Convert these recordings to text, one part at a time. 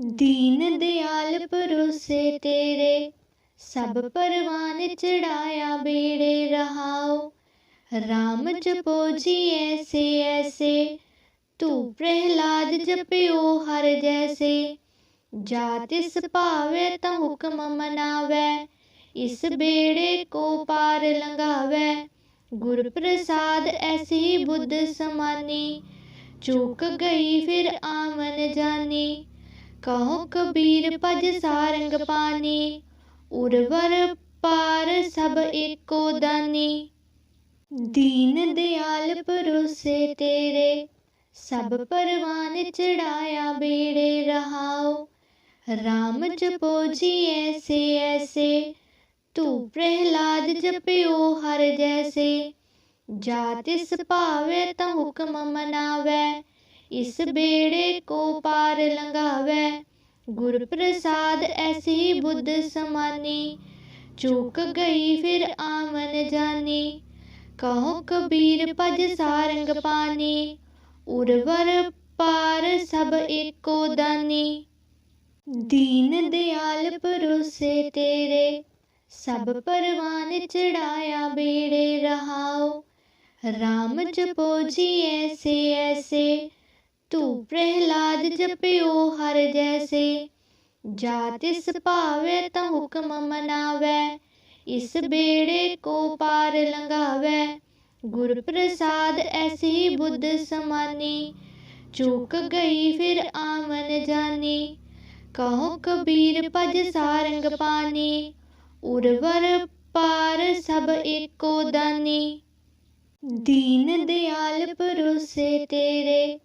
दीन दयाल परोसे तेरे, सब परवान चढ़ाया बेड़े रहाओ। राम जपो जी ऐसे ऐसे, तू प्रहलाद जपियो हर जैसे। जातिस पावे ता हुक्म मनावे, इस बेड़े को पार लंगावे गुर प्रसाद ऐसी बुद्ध समानी, चूक गई फिर आमन जानी। कहो कबीर पज सारंग पानी उर्वर पार सब एको दानी दीन दयाल परोसे तेरे सब परवान चढ़ाया बेड़े रहाओ राम जपो जी ऐसे ऐसे तू प्रहलाद जपियो हर जैसे जातिस पावे ता हुक्म मनावे इस बेड़े को पार लंगावे। गुर प्रसाद ऐसी बुद्ध समानी, चूक गई फिर आमन जानी। कहो कबीर पज सारंग पानी, उर्वर पार सब एको दानी। दीन दयाल परोसे तेरे, सब परवान चढ़ाया बेड़े रहाओ। राम जपो जी ऐसे ऐसे तू प्रहलाद जपियो हर जैसे जातिस पावे ता हुक्म मनावे, इस बेड़े को पार लंगावे। गुर प्रसाद ऐसी बुद्ध समानी, चूक गई फिर आमन जानी। कहो कबीर पज सारंग पानी, उर्वर पार सब एको दानी। दीन दयाल परोसे तेरे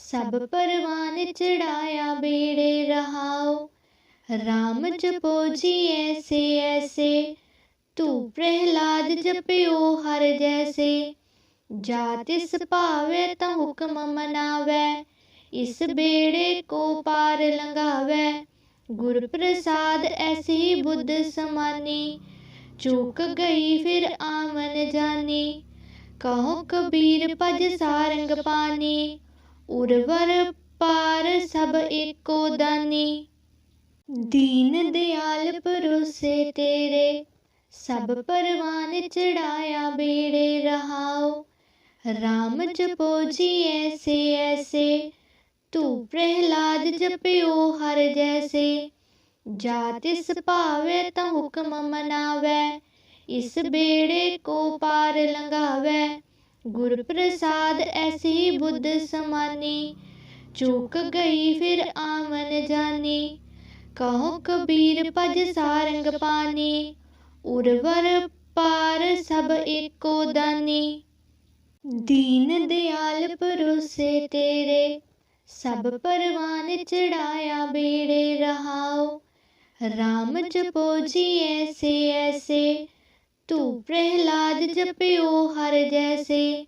सब परवान चढ़ाया बेड़े रहाओ। राम जपो जी ऐसे ऐसे। तू प्रहलाद जपियो हर जैसे। जातिस पावे ता हुक्म मनावे। इस बेड़े को पार लंगावे गुर प्रसाद ऐसी बुद्ध समानी। चूक गई फिर आमन जानी। कहो कबीर पज सारंग पानी। उर्वर पार सब एको दानी। दीन दयाल परोसे तेरे, सब परवान चढ़ाया बेड़े रहाओ। राम जपो जी ऐसे ऐसे, तू प्रहलाद जपियो हर जैसे। जातिस पावे ता हुक्म मनावे, इस बेड़े को पार लंगावे गुर प्रसाद ऐसी बुद्ध समानी। चूक गई फिर आमन जानी। कहो कबीर पज सारंग पानी। उर्वर पार सब एको दानी। दीन दयाल परोसे तेरे। सब परवान चढ़ाया बेड़े रहाओ। राम जपो जी ऐसे ऐसे। तू प्रहलाद जपियो हर जैसे।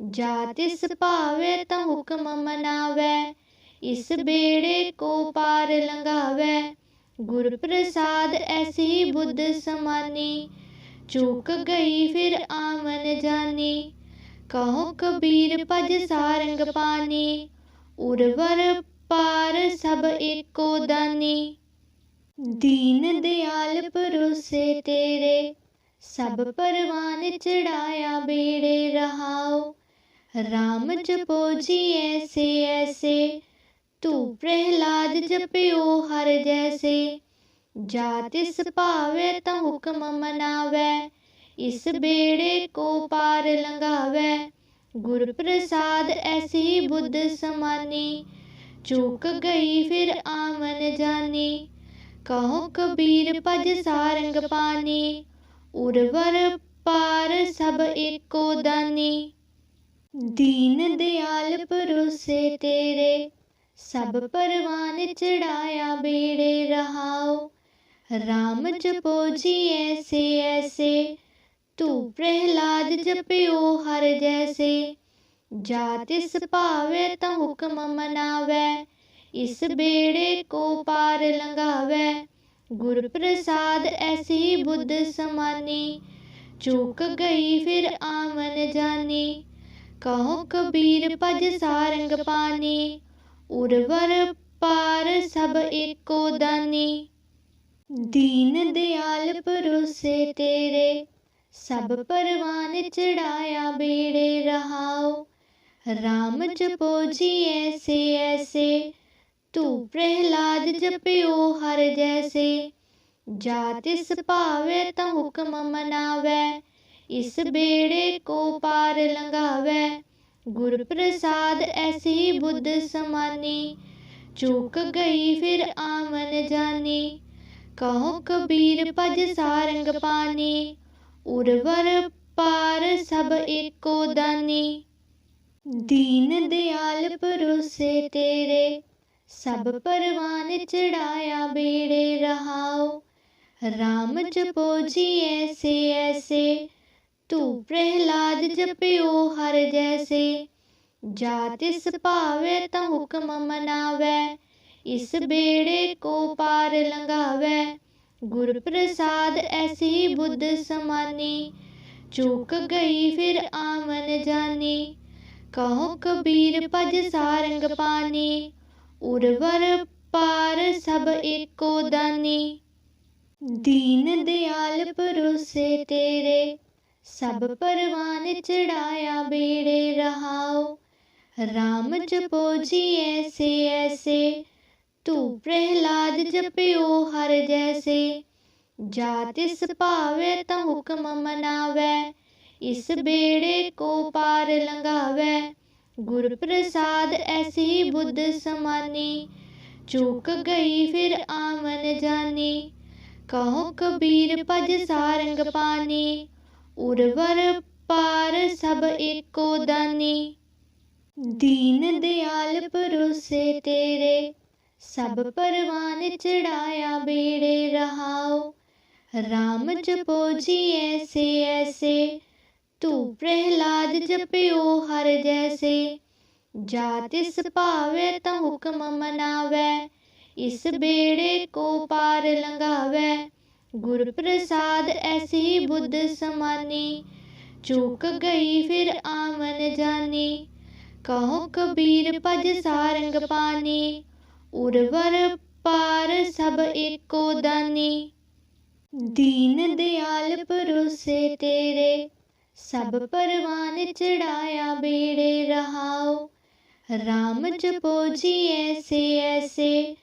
जातिस पावे ता हुक्म मनावे, इस बेड़े को पार लंगावे गुर प्रसाद ऐसी बुद्ध समानी, चूक गई फिर आमन जानी। कहो कबीर पज सारंग पानी, उर्वर पार सब एको दानी। दीन दयाल परोसे तेरे सब परवान चढ़ाया बेड़े रहाओ। राम जपो जी ऐसे ऐसे, तू प्रहलाद जपियो हर जैसे। जातिस पावे ता हुक्म मनावे, इस बेड़े को पार लंगावे गुर प्रसाद ऐसी बुद्ध समानी, चूक गई फिर आमन जानी। कहो कबीर पज सारंग पानी उर्वर पार सब एको दानी। दीन दयाल परोसे तेरे, सब परवान चढ़ाया बेड़े रहाओ। राम जपो जी ऐसे ऐसे, तू प्रहलाद जपियो हर जैसे। जातिस पावे ता हुक्म मनावे, इस बेड़े को पार लंगावे गुर प्रसाद ऐसी बुद्ध समानी। चूक गई फिर आमन जानी। कहो कबीर पज सारंग पानी। उर्वर पार सब एको दानी। दीन दयाल परोसे तेरे। सब परवान चढ़ाया बेड़े रहाओ। राम जपो जी ऐसे ऐसे। तू प्रहलाद जपियो हर जैसे। जातिस पावे ता हुक्म मनावे, इस बेड़े को पार लंगावे गुर प्रसाद ऐसी बुद्ध समानी, चूक गई फिर आमन जानी। कहो कबीर पज सारंग पानी, उर्वर पार सब एको दानी। दीन दयाल परोसे तेरे सब परवान चढ़ाया बेड़े रहाओ। राम जपो जी ऐसे ऐसे, तू प्रहलाद जपियो हर जैसे। जातिस पावे ता हुक्म मनावे, इस बेड़े को पार लंगावे। गुर प्रसाद ऐसी बुद्ध समानी, चूक गई फिर आमन जानी। कहो कबीर पज सारंग पानी। उर्वर पार सब एको दानी। दीन दयाल परोसे तेरे, सब परवान चढ़ाया बेड़े रहाओ। राम जपो जी ऐसे ऐसे, तू प्रहलाद जपियो हर जैसे। जातिस पावे ता हुक्म मनावे, इस बेड़े को पार लंगावे गुर प्रसाद ऐसी बुद्ध समानी। चूक गई फिर आमन जानी। कहो कबीर पज सारंग पानी। उर्वर पार सब एको दानी। दीन दयाल परोसे तेरे। सब परवान चढ़ाया बेड़े रहाओ। राम जपो जी ऐसे ऐसे। तू प्रहलाद जपियो हर जैसे जातिस पावे ता हुक्म मनावे, इस बेड़े को पार लंगावे गुर प्रसाद ऐसी बुद्ध समानी, चूक गई फिर आमन जानी, कहो कबीर पज सारंग पानी, उर्वर पार सब एको दानी। दीन दयाल परोसे तेरे सब परवान चढ़ाया बेड़े रहाओ। राम जपो जी ऐसे ऐसे,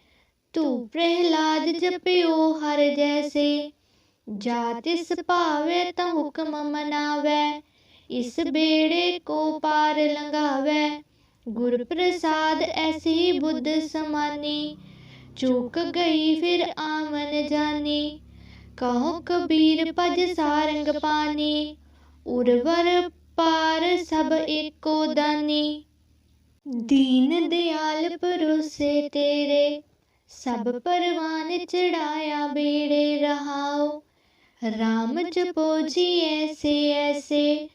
तू प्रहलाद जपियो हर जैसे। जातिस पावे ता हुक्म मनावे, इस बेड़े को पार लंगावे गुर प्रसाद ऐसी बुद्ध समानी, चूक गई फिर आमन जानी। कहो कबीर पज सारंग पानी उर्वर पार सब एको दानी। दीन दयाल परोसे तेरे, सब परवान चढ़ाया बेड़े रहाओ। राम जपो जी ऐसे ऐसे,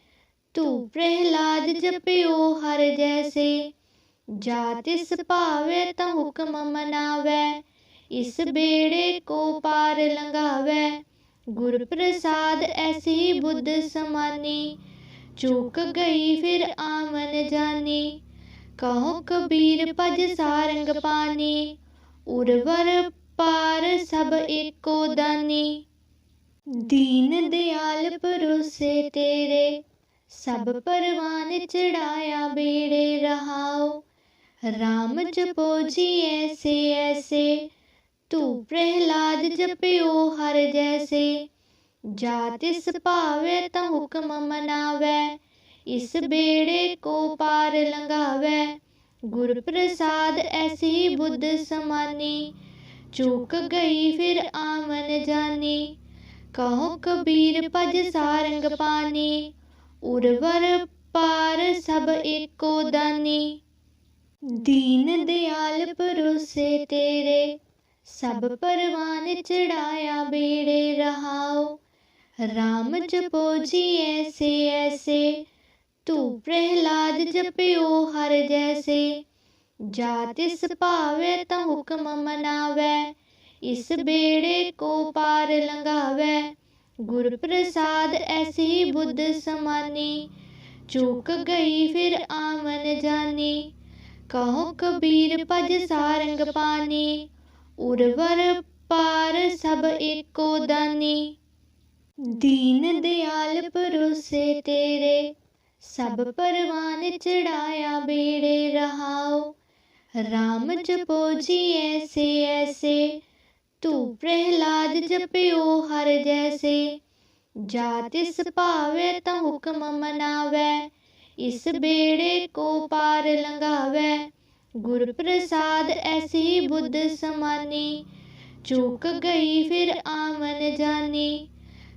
तू प्रहलाद जपियो हर जैसे। जातिस पावे ता हुक्म मनावे, इस बेड़े को पार लंगावे गुर प्रसाद ऐसी बुद्ध समानी। चूक गई फिर आमन जानी। कहो कबीर पज सारंग पानी। उर्वर पार सब एको दानी। दीन दयाल परोसे तेरे। सब परवान चढ़ाया बेड़े रहाओ। राम जपो जी ऐसे ऐसे। तू प्रहलाद जपियो हर जैसे जातिस पावे ता हुक्म मनावे, इस बेड़े को पार लंगावे। गुर प्रसाद ऐसी बुद्ध समानी, चूक गई फिर आमन जानी। कहो कबीर पज सारंग पानी, उर्वर पार सब एको दानी। दीन दयाल परोसे तेरे सब परवान चढ़ाया बेड़े रहाओ। राम जपो जी ऐसे ऐसे। तू प्रहलाद जपियो हर जैसे। जातिस पावे ता हुक्म मनावे। इस बेड़े को पार लंगावे गुर प्रसाद ऐसी बुद्ध समानी। चूक गई फिर आमन जानी। कहो कबीर पज सारंग पानी। उर्वर पार सब एको दानी। दीन दयाल परोसे तेरे, सब परवान चढ़ाया बेड़े रहाओ। राम जपो जी ऐसे ऐसे, तू प्रहलाद जपियो हर जैसे। जातिस पावे ता हुक्म मनावे, इस बेड़े को पार लंगावे गुर प्रसाद ऐसी बुद्ध समानी। चूक गई फिर आमन जानी।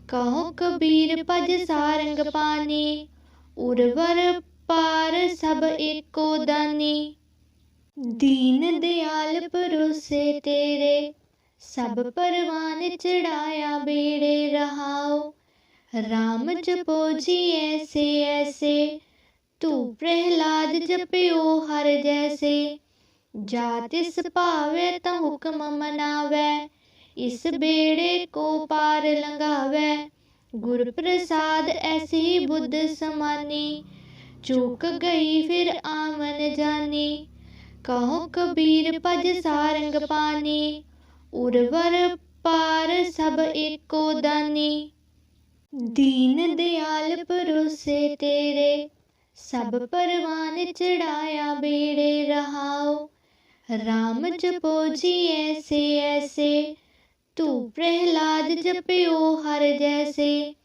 कहो कबीर पज सारंग पानी। उर्वर पार सब एको दानी। दीन दयाल परोसे तेरे। सब परवान चढ़ाया बेड़े रहाओ। राम जपो जी ऐसे ऐसे। तू प्रहलाद जपियो हर जैसे। जातिस पावे ता हुक्म मनावे, इस बेड़े को पार लंगावे गुरु प्रसाद ऐसी बुद्ध समानी, चूक गई फिर आमन जानी। कहो कबीर पज सारंग पानी, उर्वर पार सब एको दानी। दीन दयाल परोसे तेरे सब परवान चढ़ाया बेड़े रहाओ। राम जपो जी ऐसे ऐसे। तू प्रहलाद जपियो हर जैसे।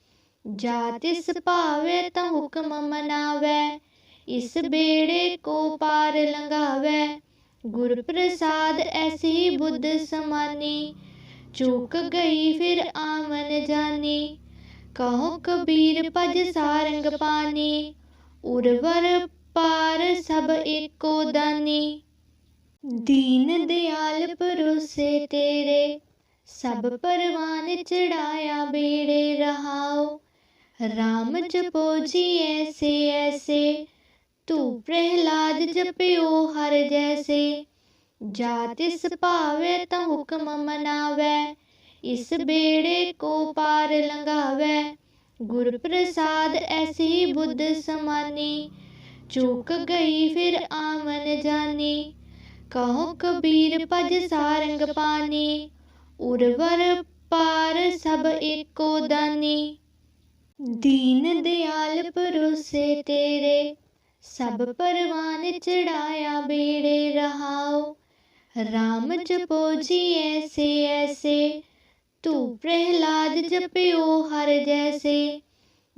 जातिस पावे ता हुक्म मनावे। इस बेड़े को पार लंगावे गुरु प्रसाद ऐसी बुद्ध समानी। चूक गई फिर आमन जानी। कहो कबीर पज सारंग पानी। उर्वर पार सब एको दानी। दीन दयाल परोसे तेरे, सब परवान चढ़ाया बेड़े रहाओ। राम जपो जी ऐसे ऐसे, तू प्रहलाद जपियो हर जैसे। जातिस पावे ता हुक्म मनावे, इस बेड़े को पार लंगावे गुरु प्रसाद ऐसी बुद्ध समानी, चूक गई फिर आमन जानी। कहो कबीर पज सारंग पानी, उर्वर पार सब एको दानी। दीन दयाल परोसे तेरे, सब परवान चढ़ाया बेड़े रहाओ। राम जपो जी ऐसे ऐसे तू प्रहलाद जपियो हर जैसे।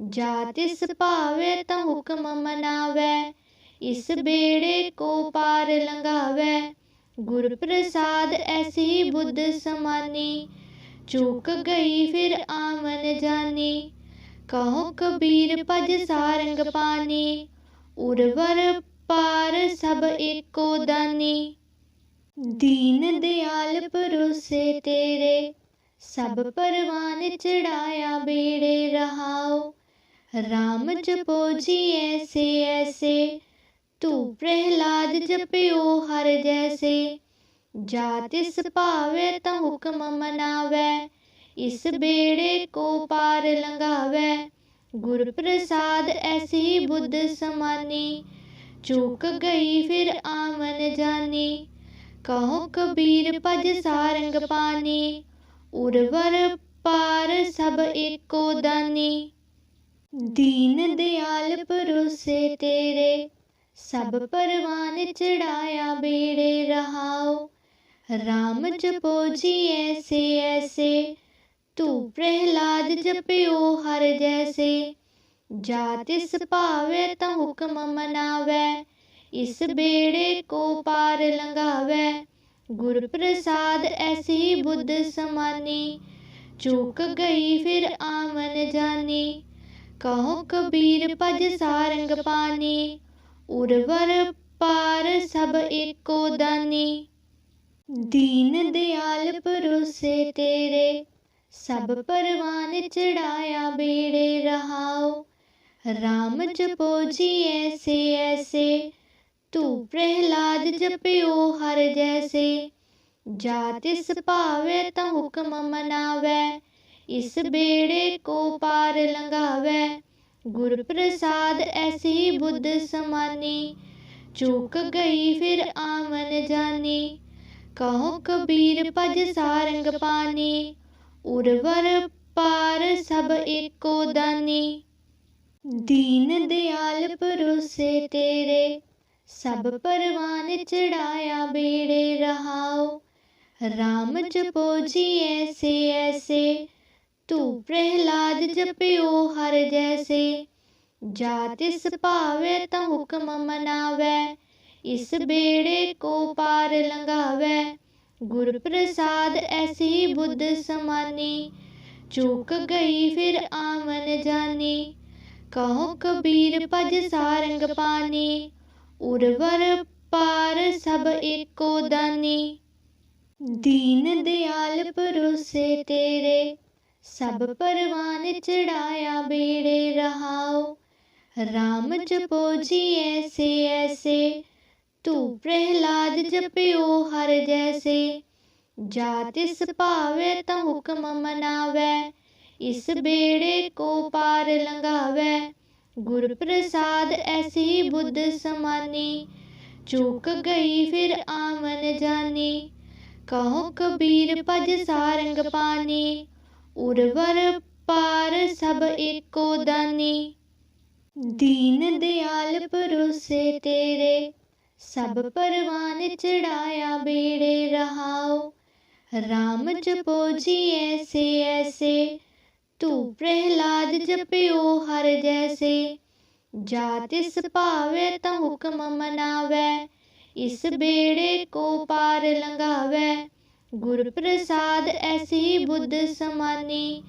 जातिस पावे ता हुक्म मनावे, इस बेड़े को पार लंगावे गुरु प्रसाद ऐसी बुद्ध समानी, चूक गई फिर आमन जानी। कहो कबीर पज सारंग पानी, उर्वर पार सब एको दानी। दीन दयाल परोसे तेरे सब परवान चढ़ाया बेड़े रहाओ। राम जपो जी ऐसे ऐसे, तू प्रहलाद जपियो हर जैसे। जातिस पावे ता हुक्म मनावे, इस बेड़े को पार लंगावे। गुरु प्रसाद ऐसी बुद्ध समानी, चूक गई फिर आमन जानी। कहो कबीर पज सारंग पानी उर्वर पार सब एको दानी। दीन दयाल परोसे तेरे, सब परवान चढ़ाया बेड़े रहाओ। राम जपो जी ऐसे ऐसे, तू प्रहलाद जपियो हर जैसे। जातिस पावे ता हुक्म मनावे, इस बेड़े को पार लंगावे गुरु प्रसाद ऐसी बुद्ध समानी। चूक गई फिर आमन जानी। कहो कबीर पज सारंग पानी। उर्वर पार सब एको दानी। दीन दयाल परोसे तेरे। सब परवान चढ़ाया बेड़े रहाओ। राम जपो जी ऐसे ऐसे। तू प्रहलाद जपियो हर जैसे जातिस पावे ता हुक्म मनावे, इस बेड़े को पार लंगावे गुरु प्रसाद ऐसी बुद्ध समानी, चूक गई फिर आमन जानी। कहो कबीर पज सारंग पानी, उर्वर पार सब एको दानी। दीन दयाल परोसे तेरे सब परवान चढ़ाया बेड़े रहाओ। राम जपो जी ऐसे ऐसे। तू प्रहलाद जपियो हर जैसे। जातिस पावे त हुक्म मनावे। इस बेड़े को पार लंगावे गुरु प्रसाद ऐसी बुद्ध समानी। चूक गई फिर आमन जानी। कहो कबीर पज सारंग पानी। उर्वर पार सब एको दानी। दीन दयाल परोसे तेरे, सब परवान चढ़ाया बेड़े रहाओ। राम जपो जी ऐसे ऐसे, तू प्रहलाद जपियो हर जैसे। जातिस पावे त हुक्म मनावे, इस बेड़े को पार लंगावे गुर प्रसाद ऐसी बुद्ध समानी। चूक गई फिर आमन जानी। कहो कबीर पज सारंग पानी। उर्वर पार सब एको दानी। दीन दयाल परोसे तेरे। सब परवान चढ़ाया बेड़े रहाओ। राम जपो जी ऐसे ऐसे। तू प्रहलाद जपियो हर जैसे जातिस पावे त हुक्म मनावे, इस बेड़े को पार लंगावे। गुरु प्रसाद ऐसी बुद्ध समानी,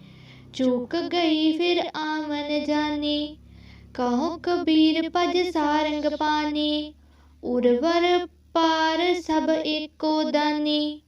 चूक गई फिर आमन जानी। कहो कबीर पज सारंग पानी, उर्वर पार सब एको दानी।